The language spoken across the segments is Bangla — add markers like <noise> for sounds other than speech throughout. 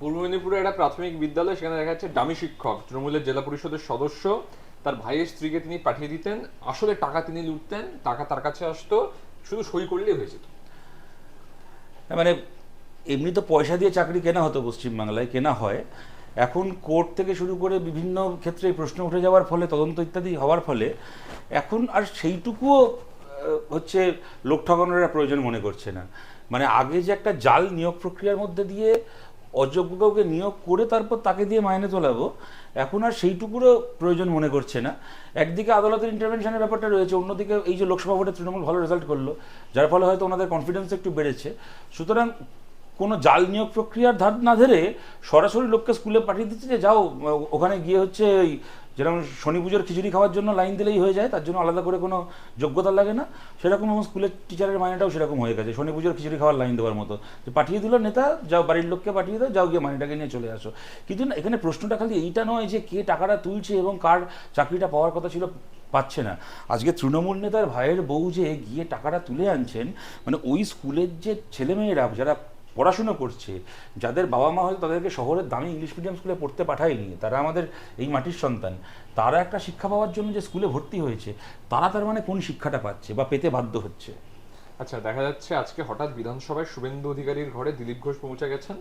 পূর্ব মেদিনীপুরে একটা প্রাথমিক বিদ্যালয়, সেখানে দেখা যাচ্ছে ডামি শিক্ষক। তৃণমূলের জেলা পরিষদের সদস্য, তার ভাইয়ের স্ত্রীকে তিনি পাঠিয়ে দিতেন। আসলে টাকা তিনি লুটতেন, টাকা তার কাছে আসতো, শুধু সই করলেই হয়ে যেত। মানে এমনি তো পয়সা দিয়ে চাকরি কেনা হতো পশ্চিমবাংলায়, কেনা হয়। এখন কোর্ট থেকে শুরু করে বিভিন্ন ক্ষেত্রে প্রশ্ন উঠে যাওয়ার ফলে, তদন্ত ইত্যাদি হওয়ার ফলে, এখন আর সেইটুকুও হচ্ছে লোক ঠকানোর প্রয়োজন মনে করছে না। মানে আগে যে একটা জাল নিয়োগ প্রক্রিয়ার মধ্যে দিয়ে অযোগ্য কাউকে নিয়োগ করে তারপর তাকে দিয়ে মাইনে তোলাবো, এখন আর সেইটুকুরও প্রয়োজন মনে করছে না। একদিকে আদালতের ইন্টারভেনশনের ব্যাপারটা রয়েছে, অন্যদিকে এই যে লোকসভা ভোটে তৃণমূল ভালো রেজাল্ট করল, যার ফলে হয়তো ওনাদের কনফিডেন্স একটু বেড়েছে। সুতরাং কোনো জাল নিয়োগ প্রক্রিয়ার ধার না ধরে সরাসরি লোককে স্কুলে পাঠিয়ে দিচ্ছে যে, যাও, ওখানে গিয়ে হচ্ছে ওই যেরকম শনি পুজোর খিচুড়ি খাওয়ার জন্য লাইন দিলেই হয়ে যায় তার জন্য আলাদা করে কোনো যোগ্যতা লাগে না। সেরকম আমার স্কুলের টিচারের মাইনেটাও সেরকম হয়ে গেছে। শনি পুজোর খিচুড়ি খাওয়ার লাইন দেওয়ার মতো। যে পাঠিয়ে দিল নেতা যাও বাড়ির লোককে পাঠিয়ে দাও যাও গিয়ে মাইনেটাকে নিয়ে চলে আসো। কিন্তু না, এখানে প্রশ্নটা খালি এইটা নয় যে কে টাকাটা তুলছে এবং কার চাকরিটা পাওয়ার কথা ছিল পাচ্ছে না। আজকে তৃণমূল নেতার ভাইয়ের বউ যে গিয়ে টাকাটা তুলে আনছেন মানে ওই স্কুলের যে ছেলেমেয়েরা যারা পড়াশুনো করছে, যাদের বাবা মা হয়তো তাদেরকে শহরের দামি ইংলিশ মিডিয়াম স্কুলে পড়তে পাঠায়নি, তারা আমাদের এই মাটির সন্তান, তারা একটা শিক্ষা পাওয়ার জন্য যে স্কুলে ভর্তি হয়েছে, তারা তার মানে কোন শিক্ষাটা পাচ্ছে বা পেতে বাধ্য হচ্ছে? আচ্ছা দেখা যাচ্ছে আজকে হঠাৎ বিধানসভায় শুভেন্দু অধিকারীর ঘরে দিলীপ ঘোষ পৌঁছে গেছেন।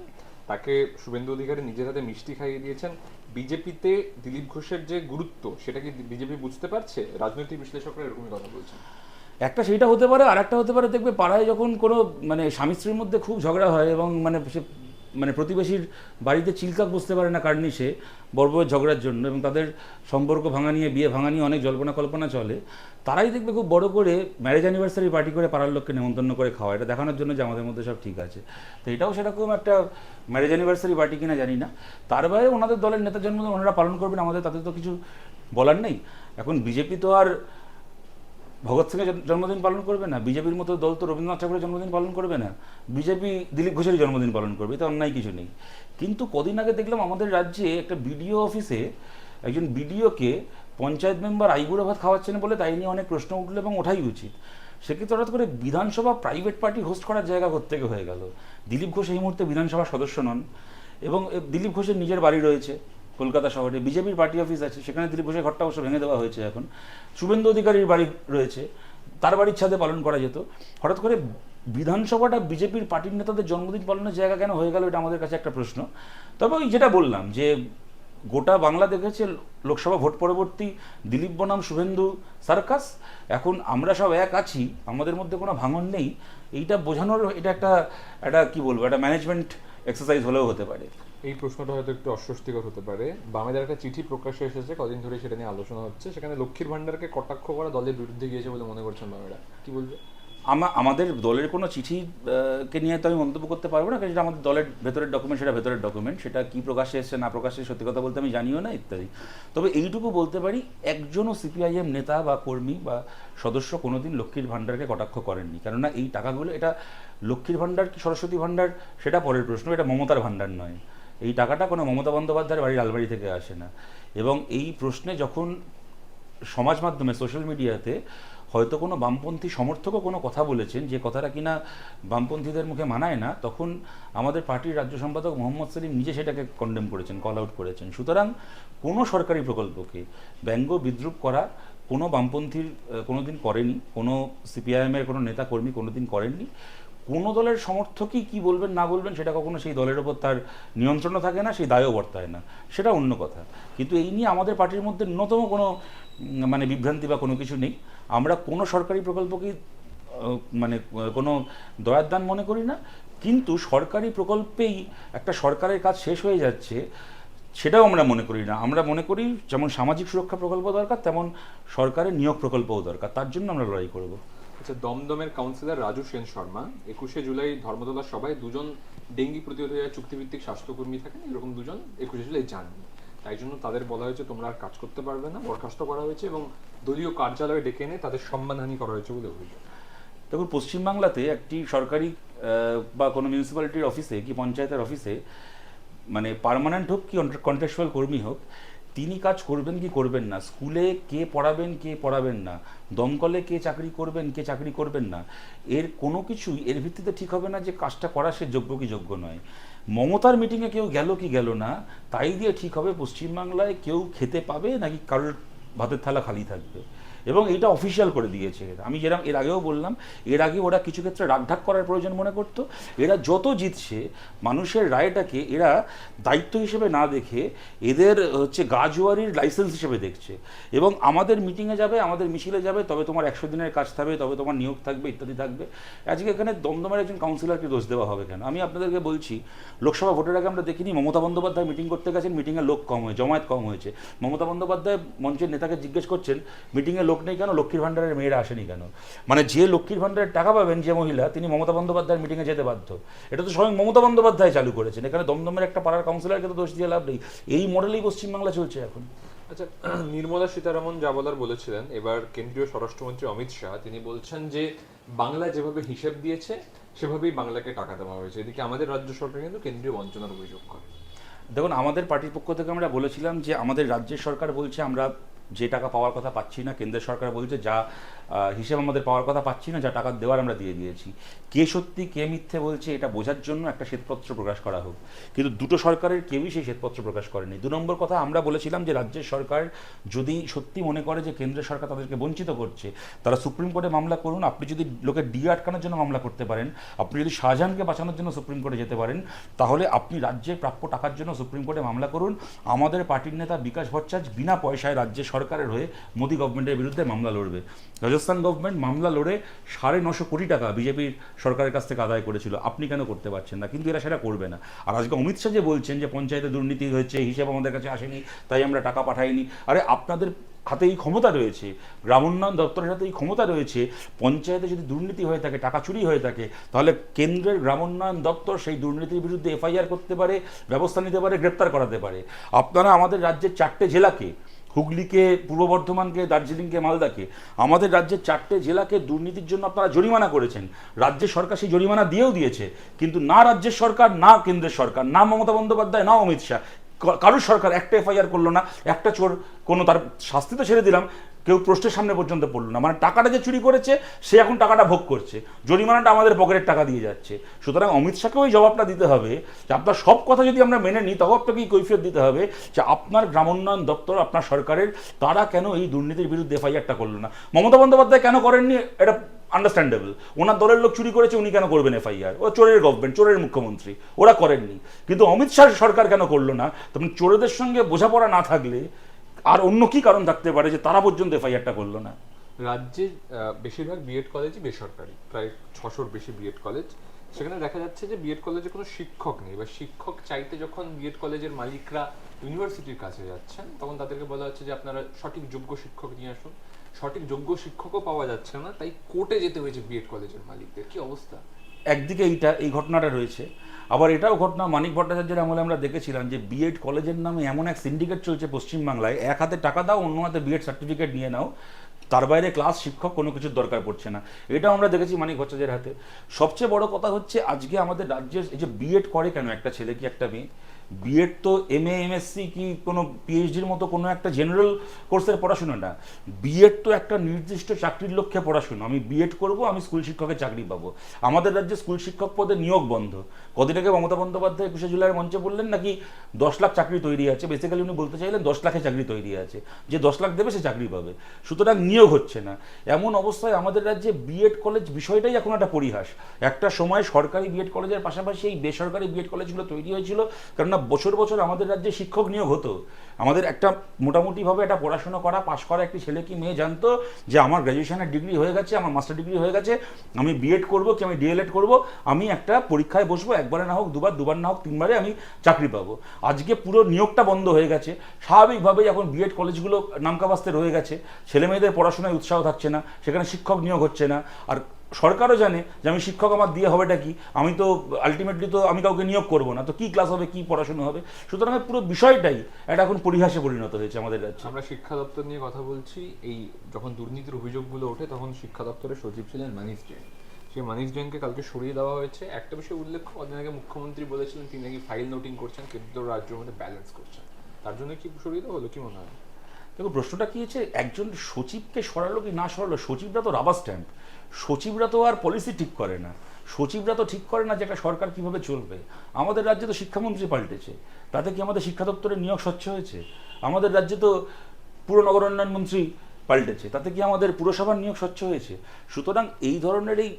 তাকে শুভেন্দু অধিকারী নিজের হাতে মিষ্টি খাইয়ে দিয়েছেন। বিজেপিতে দিলীপ ঘোষের যে গুরুত্ব, সেটা কি বিজেপি বুঝতে পারছে? রাজনৈতিক বিশ্লেষকরা এরকমই কথা বলছেন। একটা সেইটা হতে পারে আর একটা হতে পারে, দেখবে পাড়ায় যখন কোনো মানে স্বামী স্ত্রীর মধ্যে খুব ঝগড়া হয় এবং মানে সে মানে প্রতিবেশীর বাড়িতে চিলকাক বুঝতে পারে না কার্নিশে বড় ঝগড়ার জন্য এবং তাদের সম্পর্ক ভাঙা নিয়ে, বিয়ে ভাঙা নিয়ে অনেক জল্পনা কল্পনা চলে, তারাই দেখবে খুব বড় করে ম্যারেজ অ্যানিভার্সারি পার্টি করে পাড়ার লোককে নেমন্তন্ন করে খাওয়া এটা দেখানোর জন্য যে আমাদের মধ্যে সব ঠিক আছে। তো এটাও সেরকম একটা ম্যারেজ অ্যানিভার্সারি পার্টি কিনা জানি না। তার বাইরে ওনাদের দলের নেতা জন্মদিন ওনারা পালন করবেন, আমাদের তাদের তো কিছু বলার নেই। এখন বিজেপি তো আর ভগৎ সিংয়ের জন্মদিন পালন করবে না, বিজেপির মতো দল তো রবীন্দ্রনাথ ঠাকুরের জন্মদিন পালন করবে না, বিজেপি দিলীপ ঘোষের জন্মদিন পালন করবে, এতে অন্যায় কিছু নেই। কিন্তু কদিন আগে দেখলাম আমাদের রাজ্যে একটা বিডিও অফিসে একজন বিডিওকে পঞ্চায়েত মেম্বার আইগুড়ো ভাত খাওয়াচ্ছেন বলে তাই নিয়ে অনেক প্রশ্ন উঠল এবং ওঠাই উচিত। সেক্ষেত্রে হঠাৎ করে বিধানসভা প্রাইভেট পার্টি হোস্ট করার জায়গা থেকে হয়ে গেল। দিলীপ ঘোষ এই মুহূর্তে বিধানসভার সদস্য নন এবং দিলীপ ঘোষের নিজের বাড়ি রয়েছে। কলকাতা শহরে বিজেপির পার্টি অফিস আছে, সেখানে দিলীপ ঘোষের ঘরটা অবশ্য ভেঙে দেওয়া হয়েছে এখন। শুভেন্দু অধিকারীর বাড়ি রয়েছে, তার বাড়ির ছাদে পালন করা যেত। হঠাৎ করে বিধানসভাটা বিজেপির পার্টির নেতাদের জন্মদিন পালনের জায়গা কেন হয়ে গেল, এটা আমাদের কাছে একটা প্রশ্ন। তবে ওই যেটা বললাম যে, গোটা বাংলা দেখেছে, লোকসভা ভোট পরবর্তী দিলীপ বনাম, শুভেন্দু সার্কাস, এখন আমরা সব এক আছি, আমাদের মধ্যে কোনো ভাঙন নেই। এইটা বোঝানোর এটা একটা একটা কি বলব, একটা ম্যানেজমেন্ট এক্সারসাইজ হলেও হতে পারে। এই প্রশ্নটা হয়তো একটু অস্বস্তিকর হতে পারে। বামেদের একটা চিঠি প্রকাশ্যে এসেছে, কদিন ধরে সেটা নিয়ে আলোচনা হচ্ছে। সেখানে লক্ষ্মীর ভান্ডারকে কটাক্ষ করা দলের বিরুদ্ধে গিয়েছে বলে মনে করছেন বামেরা। কি বলবে? আমা, আমাদের দলের কোনো চিঠি কে নিয়ে তো আমি মন্তব্য করতে পারব না সেটা আমাদের দলের ভেতরের ডকুমেন্ট সেটা ভেতরের ডকুমেন্ট সেটা কী প্রকাশে এসছে, না প্রকাশ্যে, সত্যি কথা বলতে আমি জানিও না, ইত্যাদি। তবে এইটুকু বলতে পারি, একজনও সিপিআইএম নেতা বা কর্মী বা সদস্য কোনোদিন লক্ষ্মীর ভাণ্ডারকে কটাক্ষ করেননি। কেননা এই টাকাগুলো, এটা লক্ষ্মীর ভাণ্ডার কি সরস্বতী ভাণ্ডার, সেটা পরের প্রশ্ন, এটা মমতার ভাণ্ডার নয়। এই টাকাটা কোনো মমতা বন্দ্যোপাধ্যায়ের বাড়ির আলবাড়ি থেকে আসে না। এবং এই প্রশ্নে যখন সমাজ মাধ্যমে সোশ্যাল মিডিয়াতে হয়তো কোনো বামপন্থী সমর্থকও কোনো কথা বলেছেন যে কথাটা কিনা বামপন্থীদের মুখে মানায় না তখন আমাদের পার্টির রাজ্য সম্পাদক মোহাম্মদ সেলিম নিজে সেটাকে কন্ডেম করেছেন কল আউট করেছেন। সুতরাং কোনো সরকারি প্রকল্পকে ব্যঙ্গ বিদ্রুপ করা কোনো বামপন্থীর আহ, কোনোদিন করেনি কোনো সিপিআইএমের কোনো নেতা কর্মী কোনোদিন করেননি। কোনো দলের সমর্থকই কি বলবেন, না বলবেন, সেটা কখনো সেই দলের ওপর তার নিয়ন্ত্রণও থাকে না, সেই দায়ও বর্তায় না। সেটা অন্য কথা। কিন্তু এই নিয়ে আমাদের পার্টির মধ্যে ন্যূনতম কোনো মানে বিভ্রান্তি বা কোনো কিছু নেই। আমরা কোনো সরকারি প্রকল্পকেই মানে কোনো দয়ার দান মনে করি না। কিন্তু সরকারি প্রকল্পেই একটা সরকারের কাজ শেষ হয়ে যাচ্ছে, সেটাও আমরা মনে করি না। আমরা মনে করি যেমন সামাজিক সুরক্ষা প্রকল্প দরকার, তেমন সরকারের নিয়োগ প্রকল্পও দরকার। তার জন্য আমরা লড়াই করব। আচ্ছা দমদমের কাউন্সিলর রাজু সেন শর্মা, একুশে জুলাই ধর্মতলা সভায় দুজন ডেঙ্গি প্রতিরোধী চুক্তিভিত্তিক স্বাস্থ্যকর্মী থাকেন, এরকম দুজন একুশে জুলাই যাননি। তাই জন্য তাদের বলা হয়েছে, তোমরা আর কাজ করতে পারবে না, বরখাস্ত করা হয়েছে এবং দলীয় কার্যালয়ে ডেকে এনে তাদের সম্মানহানি করা হয়েছে বলে অভিযোগ। দেখুন, পশ্চিমবাংলাতে একটি সরকারি বা কোনো মিউনিসিপ্যালিটির অফিসে কি পঞ্চায়েতের অফিসে মানে পার্মানেন্ট হোক কি কন্ট্রাকচুয়াল কর্মী হোক তিনি কাজ করবেন কি করবেন না? স্কুলে কে পড়াবেন কে পড়াবেন না? দমকলে কে চাকরি করবেন, কে চাকরি করবেন না? এর কোনো কিছুই, এর ভিত্তিতে ঠিক হবে না যে কাজটা করা সে যোগ্য কি যোগ্য নয়। মমতার মিটিংয়ে কেউ গেল কি গেল না, তাই দিয়ে ঠিক হবে পশ্চিমবাংলায় কেউ খেতে পাবে নাকি কারোর ভাতের থালা খালি থাকবে? এবং এটা অফিসিয়াল করে দিয়েছে। আমি যেরকম, এর আগেও বললাম, এর আগে ওরা কিছু ক্ষেত্রে রাগঢাক করার প্রয়োজন মনে করতো। এরা যত জিতছে, মানুষের রায়টাকে এরা দায়িত্ব হিসেবে না দেখে এদের হচ্ছে গাজুয়ারির লাইসেন্স হিসেবে দেখছে। এবং আমাদের মিটিংয়ে যাবে, আমাদের মিছিলে যাবে, তবে তোমার একশো দিনের কাজ থাকবে, তবে তোমার নিয়োগ থাকবে, ইত্যাদি থাকবে। আজকে এখানে দমদমের একজন কাউন্সিলরকে দোষ দেওয়া হবে কেন? আমি আপনাদেরকে বলছি, লোকসভা ভোটের আগে আমরা দেখিনি, মমতা বন্দ্যোপাধ্যায় মিটিং করতে গেছেন মিটিংয়ে লোক কম হয়েছে জমায়েত কম হয়েছে। মমতা বন্দ্যোপাধ্যায় মঞ্চের নেতাকে জিজ্ঞেস করছেন মিটিংয়ে লোক নেই কেন? লক্ষ্মীর ভাণ্ডারের মেয়েরা আসেনি কেন? মানে যে লক্ষ্মীর ভাণ্ডারের টাকা পাবেন যে মহিলা তিনি মমতা বন্দ্যোপাধ্যায়ের মিটিংয়ে যেতে বাধ্য। এটা তো স্বয়ং মমতা বন্দ্যোপাধ্যায় চালু করেছেন। এখানে দমদমের একটা পাড়ার কাউন্সিলরকে তো দোষ দিয়ে লাভ নেই। এই মডেলেই পশ্চিমবাংলা চলছে এখন। আচ্ছা <clears throat> নির্মলা সীতারামন যা বলার বলেছিলেন এবার কেন্দ্রীয় স্বরাষ্ট্রমন্ত্রী অমিত শাহ তিনি বলছেন যে বাংলা যেভাবে হিসেব দিয়েছে সেভাবেই বাংলাকে টাকা দেওয়া হয়েছে। এদিকে আমাদের রাজ্য সরকার কিন্তু কেন্দ্রীয় বঞ্চনার অভিযোগ করে। দেখুন আমাদের পার্টির পক্ষ থেকে আমরা বলেছিলাম যে আমাদের রাজ্যের সরকার বলছে আমরা যে টাকা পাওয়ার কথা পাচ্ছি না কেন্দ্রের সরকার বলছে যা হিসেব আমাদের পাওয়ার কথা পাচ্ছি না, যা টাকা দেওয়ার আমরা দিয়ে দিয়েছি। কে সত্যি, কে মিথ্যে বলছে এটা বোঝার জন্য একটা শ্বেতপত্র প্রকাশ করা হোক। কিন্তু দুটো সরকারের কেউই সেই শ্বেতপত্র প্রকাশ করেনি। দু নম্বর কথা আমরা বলেছিলাম যে রাজ্যের সরকার যদি সত্যি মনে করে যে কেন্দ্রের সরকার তাদেরকে বঞ্চিত করছে, তারা সুপ্রিম কোর্টে মামলা করুন। আপনি যদি লোকের ডি আটকানোর জন্য মামলা করতে পারেন, আপনি যদি শাহজাহানকে বাঁচানোর জন্য সুপ্রিম কোর্টে যেতে পারেন, তাহলে আপনি রাজ্যের প্রাপ্য টাকার জন্য সুপ্রিম কোর্টে মামলা করুন। আমাদের পার্টির নেতা বিকাশ ভট্টাচার্য বিনা পয়সায় রাজ্যের সরকারের হয়ে মোদী গভর্নমেন্টের বিরুদ্ধে মামলা লড়বে। রাজস্থান গভর্নমেন্ট মামলা লড়ে সাড়ে নশো কোটি টাকা বিজেপির সরকারের কাছ থেকে আদায় করেছিল। আপনি কেন করতে পারছেন না? কিন্তু এরা সেটা করবে না। আর আজকে অমিত শাহ যে বলছেন যে পঞ্চায়েতে দুর্নীতি হয়েছে হিসাব আমাদের কাছে আসেনি, তাই আমরা টাকা পাঠাইনি। আরে আপনাদের হাতে এই ক্ষমতা রয়েছে গ্রামোন্নয়ন দপ্তরের হাতে এই ক্ষমতা রয়েছে। পঞ্চায়েতে যদি দুর্নীতি হয়ে থাকে, টাকা চুরি হয়ে থাকে, তাহলে কেন্দ্রের গ্রামোন্নয়ন দপ্তর সেই দুর্নীতির বিরুদ্ধে এফআইআর করতে পারে, ব্যবস্থা নিতে পারে, গ্রেপ্তার করাতে পারে। আপনারা আমাদের রাজ্যের চারটে জেলাকে হুগলিকে, পূর্ব বর্ধমানকে, দার্জিলিংকে, মালদাকে, আমাদের রাজ্যের চারটে জেলাকে দুর্নীতির জন্য আপনারা জরিমানা করেছেন। রাজ্য সরকার সেই জরিমানা দিয়েও দিয়েছে। কিন্তু না রাজ্যের সরকার, না কেন্দ্রের সরকার, না মমতা বন্দ্যোপাধ্যায়, না অমিত শাহ। কারুর কারোর সরকার? একটা এফআইআর করল না, একটা চোর কোনো তার শাস্তি তো ছেড়ে দিলাম। কেউ প্রশ্নের সামনে পর্যন্ত পড়ল না। মানে টাকাটা যে চুরি করেছে, সে এখন টাকাটা ভোগ করছে। জরিমানাটা আমাদের পকেটের টাকা দিয়ে যাচ্ছে। সুতরাং অমিত শাহকেও ওই জবাবটা দিতে হবে যে, আপনার সব কথা যদি আমরা মেনে নিই, তবে আপনাকে এই কৈফিয়ত দিতে হবে যে, আপনার গ্রামোন্নয়ন দপ্তর, আপনার সরকারের, তারা কেন এই দুর্নীতির বিরুদ্ধে এফআইআরটা করল না? মমতা বন্দ্যোপাধ্যায় কেন করেননি? এটা আন্ডারস্ট্যান্ডেবল ওনার দলের লোক চুরি করেছে, উনি কেন করবেন এফআইআর ও চোরের গভর্নমেন্ট চোরের মুখ্যমন্ত্রী, ওরা করেননি। কিন্তু অমিত শাহ সরকার কেন করল না? তখন চোরেদের সঙ্গে বোঝাপড়া না থাকলে আর অন্য কি কারণ থাকতে পারে যে তারা পর্যন্ত এফআইআরটা করল না? রাজ্যের বেশিরভাগ বিএড কলেজই বেসরকারি, প্রায় ছশোর বেশি বিএড কলেজ সেখানে দেখা যাচ্ছে যে বিএড কলেজে কোনো শিক্ষক নেই। বা শিক্ষক চাইতে যখন বিএড কলেজের মালিকরা ইউনিভার্সিটির কাছে যাচ্ছেন, তখন তাদেরকে বলা হচ্ছে যে আপনারা সঠিক যোগ্য শিক্ষক নিয়ে আসুন। সঠিক যোগ্য শিক্ষকও পাওয়া যাচ্ছে না, তাই কোর্টে যেতে হয়েছে বিএড কলেজের মালিকদের। কি অবস্থা? একদিকে এইটা, এই ঘটনাটা রয়েছে। আবার এটাও ঘটনা মানিক ভট্টাচার্যের আমলে আমরা দেখেছিলাম যে বিএড কলেজের নামে এমন এক সিন্ডিকেট চলছে পশ্চিমবাংলায়, এক হাতে টাকা দাও, অন্য হাতে বিএড সার্টিফিকেট নিয়ে নাও। তার বাইরে ক্লাস শিক্ষক কোনো কিছুর দরকার পড়ছে না। এটাও আমরা দেখেছি মানিক ভট্টাচার্যের হাতে। সবচেয়ে বড় কথা হচ্ছে, আজকে আমাদের রাজ্যের এই যে বিএড করে কেন একটা ছেলে কি একটা মেয়ে? বিএড তো এম এ এম এমএসসি কি কোনো পিএইচডির মতো কোনো একটা জেনারেল কোর্সের পড়াশোনা না। বিএড তো একটা নির্দিষ্ট চাকরির লক্ষ্যে পড়াশোনা। আমি বিএড করব, আমি স্কুল শিক্ষকের চাকরি পাবো। আমাদের রাজ্যে স্কুল শিক্ষক পদে নিয়োগ বন্ধ। কদিন আগে মমতা বন্দ্যোপাধ্যায় একুশে জুলাইয়ের মঞ্চে বললেন নাকি দশ লাখ চাকরি তৈরি আছে। বেসিক্যালি উনি বলতে চাইলেন দশ লাখে চাকরি তৈরি আছে। যে দশ লাখ দেবে সে চাকরি পাবে। সুতরাং নিয়োগ হচ্ছে না। এমন অবস্থায় আমাদের রাজ্যে বিএড কলেজ বিষয়টাই এখন একটা পরিহাস। একটা সময় সরকারি বিএড কলেজের পাশাপাশি এই বেসরকারি বিএড কলেজগুলো তৈরি হয়েছিল, কেননা বছর বছর আমাদের রাজ্যে শিক্ষক নিয়োগ হতো। আমাদের একটা মোটামুটিভাবে একটা পড়াশোনা করা, পাশ করা একটি ছেলে কি মেয়ে জানতো যে আমার গ্র্যাজুয়েশনের ডিগ্রি হয়ে গেছে, আমার মাস্টার ডিগ্রি হয়ে গেছে, আমি বিএড করব কি আমি ডিএলএড করব, আমি একটা পরীক্ষায় বসবো, একবারে না হোক, দুবার দুবার না হোক, তিনবারে আমি চাকরি পাবো। আজকে পুরো নিয়োগটা বন্ধ হয়ে গেছে। স্বাভাবিকভাবেই এখন বিএড কলেজগুলো নামকাবাস্তে রয়ে গেছে। ছেলে মেয়েদের পড়াশোনায় উৎসাহ থাকছে না, সেখানে শিক্ষক নিয়োগ হচ্ছে না। আর সরকারও জানে যে আমি শিক্ষক আমার দিয়ে হবেটা কি? আমি তো আলটিমেটলি তো আমি কাউকে নিয়োগ করব না, তো কি ক্লাস হবে, কি পড়াশোনা হবে? সুতরাং পুরো বিষয়টাই এটা এখন পরিহাসে পরিণত হয়েছে আমাদের রাজ্যে। আমরা শিক্ষা দপ্তর নিয়ে কথা বলছি, এই যখন দুর্নীতির অভিযোগগুলো ওঠে তখন শিক্ষা দপ্তরের সচিব ছিলেন মানিশ জৈন। সেই মানিশ জৈনকে কালকে সরিয়ে দেওয়া হয়েছে। একটা বিষয় উল্লেখ কদিন আগে মুখ্যমন্ত্রী বলেছিলেন, তিনি নাকি ফাইল নোটিং করছেন কেন্দ্র রাজ্যের মধ্যে ব্যালেন্স করছেন। তার জন্য কি সরিয়ে দেওয়া হলো, কি মনে হয়? দেখো, প্রশ্নটা কি হচ্ছে? একজন সচিবকে সরালো কি না সরালো? সচিবরা তো রাবার স্ট্যাম্প সচিবরা তো আর পলিসি ঠিক করে না। সচিবরা তো ঠিক করে না যে একটা সরকার কীভাবে চলবে। আমাদের রাজ্যে তো শিক্ষামন্ত্রী পাল্টেছে। তাতে কি আমাদের শিক্ষা দপ্তরের নিয়োগ স্বচ্ছ হয়েছে? আমাদের রাজ্যে তো পুর নগরোন্নয়ন মন্ত্রী পাল্টেছে। তাতে কি আমাদের পুরসভার নিয়োগ স্বচ্ছ হয়েছে? সুতরাং এই ধরনের এই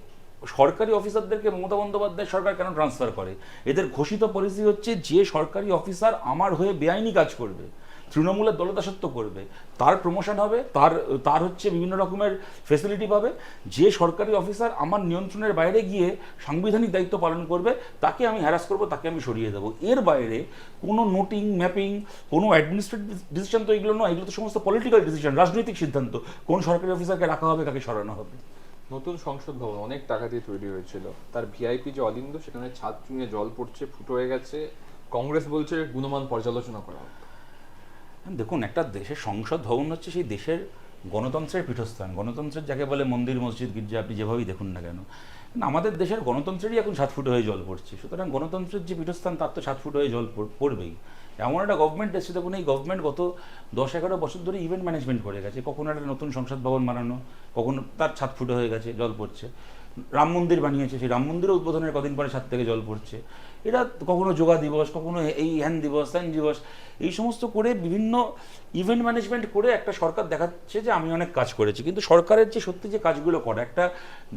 সরকারি অফিসারদেরকে মমতা বন্দ্যোপাধ্যায় সরকার কেন ট্রান্সফার করে? এদের ঘোষিত পলিসি হচ্ছে, যে সরকারি অফিসার আমার হয়ে বেআইনি কাজ করবে তৃণমূলের দলদাসত্ব করবে। তার প্রমোশন হবে, তার তার হচ্ছে বিভিন্ন রকমের ফেসিলিটি পাবে। যে সরকারি অফিসার আমার নিয়ন্ত্রণের বাইরে গিয়ে সাংবিধানিক দায়িত্ব পালন করবে, তাকে আমি হ্যারাস করব, তাকে আমি সরিয়ে দেবো। এর বাইরে কোনো নোটিং ম্যাপিং কোনো অ্যাডমিনিস্ট্রেটিভ ডিসিশন তো এগুলো নয়, এগুলো তো সমস্ত পলিটিক্যাল ডিসিশন রাজনৈতিক সিদ্ধান্ত। কোন সরকারি অফিসারকে রাখা হবে, কাকে সরানো হবে? নতুন সংসদ ভবন, অনেক টাকা দিয়ে তৈরি হয়েছিল। তার ভিআইপি যে অলিন্দ, সেখানে ছাদ চুঁয়ে জল পড়ছে, ফুটো হয়ে গেছে। কংগ্রেস বলছে, গুণমান পর্যালোচনা করা হোক। দেখুন, একটা দেশের সংসদ ভবন হচ্ছে সেই দেশের গণতন্ত্রের পীঠস্থান। গণতন্ত্রের যাকে বলে মন্দির, মসজিদ, গির্জা, আপনি যেভাবেই দেখুন না কেন। আমাদের দেশের গণতন্ত্রেরই এখন সাত ফুট হয়ে জল পড়ছে। সুতরাং গণতন্ত্রের যে পীঠস্থান, তার তো সাত ফুট হয়ে জল পড়- পড়বেই। এমন একটা গভর্নমেন্ট এসেছে, দেখুন, এই গভর্নমেন্ট গত দশ, এগারো বছর ধরে ইভেন্ট ম্যানেজমেন্ট করে গেছে। কখনো একটা নতুন সংসদ ভবন বানানো, কখনো তার ছাদ ফুটো হয়ে গেছে, জল পড়ছে। রাম মন্দির বানিয়েছে, সেই রাম মন্দিরও উদ্বোধনের কদিন পরে ছাদ থেকে জল পড়ছে। এরা কখনো যোগা দিবস, কখনো এই হ্যান দিবস ত্যান দিবস, এই সমস্ত করে বিভিন্ন ইভেন্ট ম্যানেজমেন্ট করে একটা সরকার দেখাচ্ছে যে আমি অনেক কাজ করেছি। কিন্তু সরকারের যে সত্যি যে কাজগুলো করে, একটা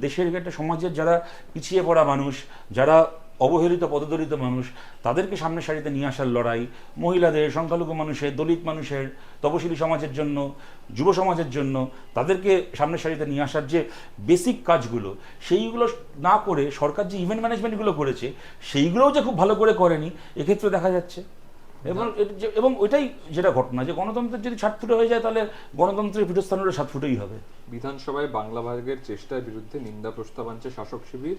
দেশের একটা সমাজের যারা পিছিয়ে পড়া মানুষ, যারা অবহেলিত, পদদলিত মানুষ তাদেরকে সামনে সারিতে নিয়ে আসার লড়াই, মহিলাদের, সংখ্যালঘু মানুষের, দলিত মানুষের, তপশিলি সমাজের জন্য, যুব সমাজের জন্য তাদেরকে সামনে সারিতে নিয়ে আসার যে বেসিক কাজগুলো, সেইগুলো না করে সরকার যে ইভেন্ট ম্যানেজমেন্টগুলো করেছে, সেইগুলোও যে খুব ভালো করে করেনি, এক্ষেত্রে দেখা যাচ্ছে। এবং এবং ওইটাই যেটা ঘটনা, যে গণতন্ত্রের যদি সাত ফুটে হয়ে যায়, তাহলে গণতন্ত্রের পীঠস্থানেরও সাত ফুটেই হবে। বিধানসভায় বাংলা ভাগের চেষ্টার বিরুদ্ধে নিন্দা প্রস্তাব আনছে শাসক শিবির।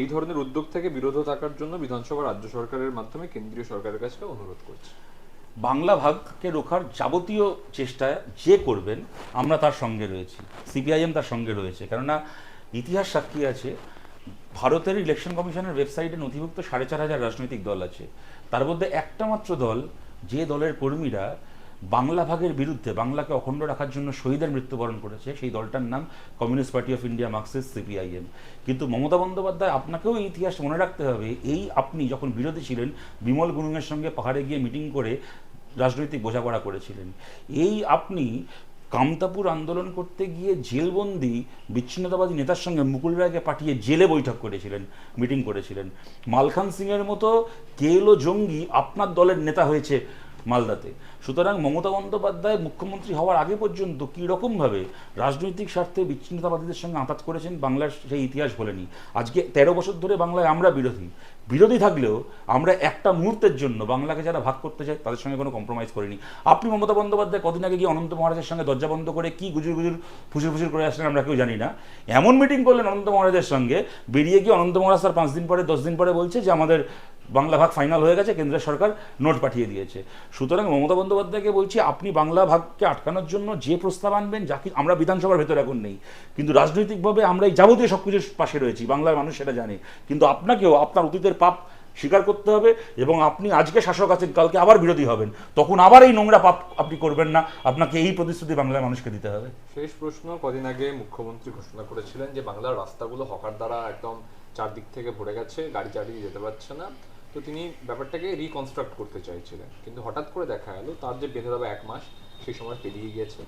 এই ধরনের উদ্যোগ থেকে বিরত থাকার জন্য বিধানসভা রাজ্য সরকারের মাধ্যমে কেন্দ্রীয় সরকারের কাছে অনুরোধ করছে। বাংলা ভাগকে রোখার যাবতীয় চেষ্টা যে করবেন, আমরা তার সঙ্গে রয়েছি, সিপিআইএম তার সঙ্গে রয়েছে। কেননা ইতিহাস সাক্ষী আছে, ভারতের ইলেকশন কমিশনের ওয়েবসাইটে নথিভুক্ত সাড়ে চার হাজার রাজনৈতিক দল আছে। তার মধ্যে একটা মাত্র দল, যে দলের কর্মীরা বাংলা ভাগের বিরুদ্ধে বাংলাকে অখণ্ড রাখার জন্য শহীদের মৃত্যুবরণ করেছে, সেই দলটার নাম communist party of India marxist CPIM কিন্তু মমতা বন্দ্যোপাধ্যায়, আপনাকেও এই ইতিহাস মনে রাখতে হবে, এই আপনি যখন বিরোধী ছিলেন, বিমল গুরুংয়ের সঙ্গে পাহাড়ে গিয়ে মিটিং করে রাজনৈতিক বোঝাপড়া করেছিলেন। এই আপনি কামতাপুর আন্দোলন করতে গিয়ে জেলবন্দি, বিচ্ছিন্নতাবাদী নেতার সঙ্গে মুকুল রায়কে পাঠিয়ে জেলে বৈঠক করেছিলেন, মিটিং করেছিলেন। মালখান সিংয়ের মতো কেলো জঙ্গি আপনার দলের নেতা হয়েছে। মালদাতে। সুতরাং মমতা বন্দ্যোপাধ্যায় মুখ্যমন্ত্রী হওয়ার আগে পর্যন্ত কী রকমভাবে রাজনৈতিক স্বার্থে বিচ্ছিন্নতাবাদীদের সঙ্গে আঁতাত করেছেন বাংলার সেই ইতিহাস বলেনি। আজকে তেরো বছর ধরে বাংলায় আমরা বিরোধী। বিরোধী থাকলেও আমরা একটা মুহূর্তের জন্য বাংলাকে যারা ভাগ করতে চায় তাদের সঙ্গে কোনো কম্প্রোমাইজ করিনি। আপনি মমতা বন্দ্যোপাধ্যায় কদিন আগে গিয়ে অনন্ত মহারাজের সঙ্গে দরজা বন্ধ করে কি গুজুর গুজুর, ফুসুর ফুসুর করে আসলেন আমরা কেউ জানি না। এমন মিটিং করলেন অনন্ত মহারাজের সঙ্গে, বেরিয়ে গিয়ে অনন্ত মহারাজ তার পাঁচ দিন পরে, দশ দিন পরে বলছে যে আমাদের বাংলা ভাগ ফাইনাল হয়ে গেছে কেন্দ্রের সরকার নোট পাঠিয়ে দিয়েছে। সুতরাং মমতা বন্দ্যোপাধ্যায়কে বলছি, আপনি বাংলা ভাগকে আটকানোর জন্য যে প্রস্তাব আনবেন, যা আমরা বিধানসভার ভেতরে এখন নেই। কিন্তু রাজনৈতিকভাবে আমরা এই যাবতীয় সব কিছুর পাশে রয়েছি, বাংলার মানুষ সেটা জানে। কিন্তু আপনাকেও, আপনার অতীতের পাপ স্বীকার করতে হবে এবং আপনি আজকে শাসক আছেন, কালকে আবার বিরোধী হবেন। তখন আবার এই নোংরা পাপ আপনি করবেন না, আপনাকে এই প্রতিশ্রুতি বাংলার মানুষকে দিতে হবে। শেষ প্রশ্ন, কদিন আগে মুখ্যমন্ত্রী ঘোষণা করেছিলেন যে বাংলার রাস্তাগুলো হকার দ্বারা একদম চারদিক থেকে ভরে গেছে, গাড়ি চালিয়ে যেতে পারছে না। তো তিনি ব্যাপারটাকে রিকনস্ট্রাক্ট করতে চাইছিলেন। কিন্তু হঠাৎ করে দেখা গেল, তার যে বেঁধে দেওয়া এক মাস, সেই সময় পেরিয়ে গিয়েছে।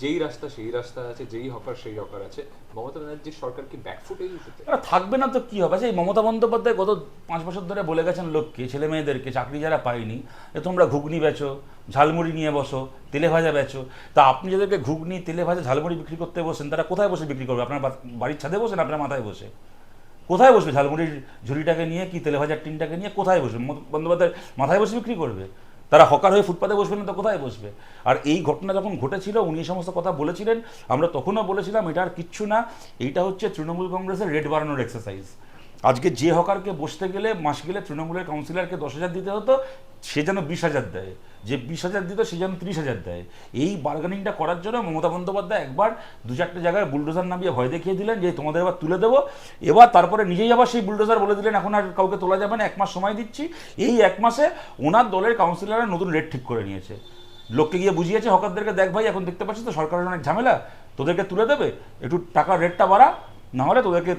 যেই রাস্তা, সেই রাস্তা আছে, যেই হকার, সেই হকার আছে। মমতা ব্যানার্জির সরকার কি ব্যাকফুট থাকবে না তো কি হবে? সেই মমতা বন্দ্যোপাধ্যায় গত পাঁচ বছর ধরে বলে গেছেন লোককে, ছেলে মেয়েদেরকে, চাকরি যারা পায়নি, যে তোমরা ঘুগনি বেচো, ঝালমুড়ি নিয়ে বসো, তেলে ভাজা বেচো। তা আপনি যাদেরকে ঘুগনি, তেলে ভাজা, ঝালমুড়ি বিক্রি করতে বসেন, তারা কোথায় বসে বিক্রি করবে? আপনার বাড়ির ছাদে বসেন, আপনার মাথায় বসে? কোথায় বসবে? ঝালমুড়ির ঝুড়িটাকে নিয়ে কি তেলে ভাজার টিনটাকে নিয়ে কোথায় বসবে? বন্দ্যোপাধ্যায় মাথায় বসে বিক্রি করবে। তারা হকার হয়ে ফুটপাতে বসবে না তো কোথায় বসবে? আর এই ঘটনা যখন ঘটেছিল, উনি এই সমস্ত কথা বলেছিলেন, আমরা তখনও বলেছিলাম, এটা আর কিচ্ছু না, এইটা হচ্ছে তৃণমূল কংগ্রেসের রেড বাড়ানোর এক্সারসাইজ আজকে যে হকারকে বসতে গেলে, মাস গেলে তৃণমূলের কাউন্সিলরকে দশ হাজার দিতে হতো, সে যেন বিশ হাজার দেয়। যে বিশ হাজার দিত সে যেন ত্রিশ হাজার দেয়। এই বার্গেনিংটা করার জন্য মমতা বন্দ্যোপাধ্যায় একবার দু চারটে জায়গায় বুলডোজার নামিয়ে ভয় দেখিয়ে দিলেন যে তোমাদের এবার তুলে দেবো। এবার তারপরে নিজেই আবার সেই বুলডোজার বলে দিলেন, এখন আর কাউকে তোলা যাবে না, এক মাস সময় দিচ্ছি। এই এক মাসে ওনার দলের কাউন্সিলররা নতুন রেট ঠিক করে নিয়েছে। লোককে গিয়ে বুঝিয়েছে, হকারদেরকে দেখ ভাই, এখন দেখতে পাচ্ছিস তো সরকারের অনেক ঝামেলা, তোদেরকে তুলে দেবে, একটু টাকার রেটটা বাড়া, না হলে তোদেরকে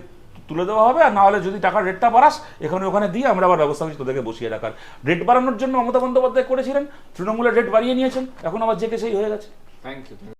তুলে দেওয়া হবে, আর নাহলে যদি টাকার রেটটা বাড়াস, এখানে ওখানে দিয়ে আমরা আবার ব্যবস্থা করছি তোদেরকে বসিয়ে রাখার। রেট বাড়ানোর জন্য মমতা বন্দ্যোপাধ্যায় করেছিলেন, তৃণমূলের রেট বাড়িয়ে নিয়েছেন, এখন আবার জেকে সেই হয়ে গেছে। Thank you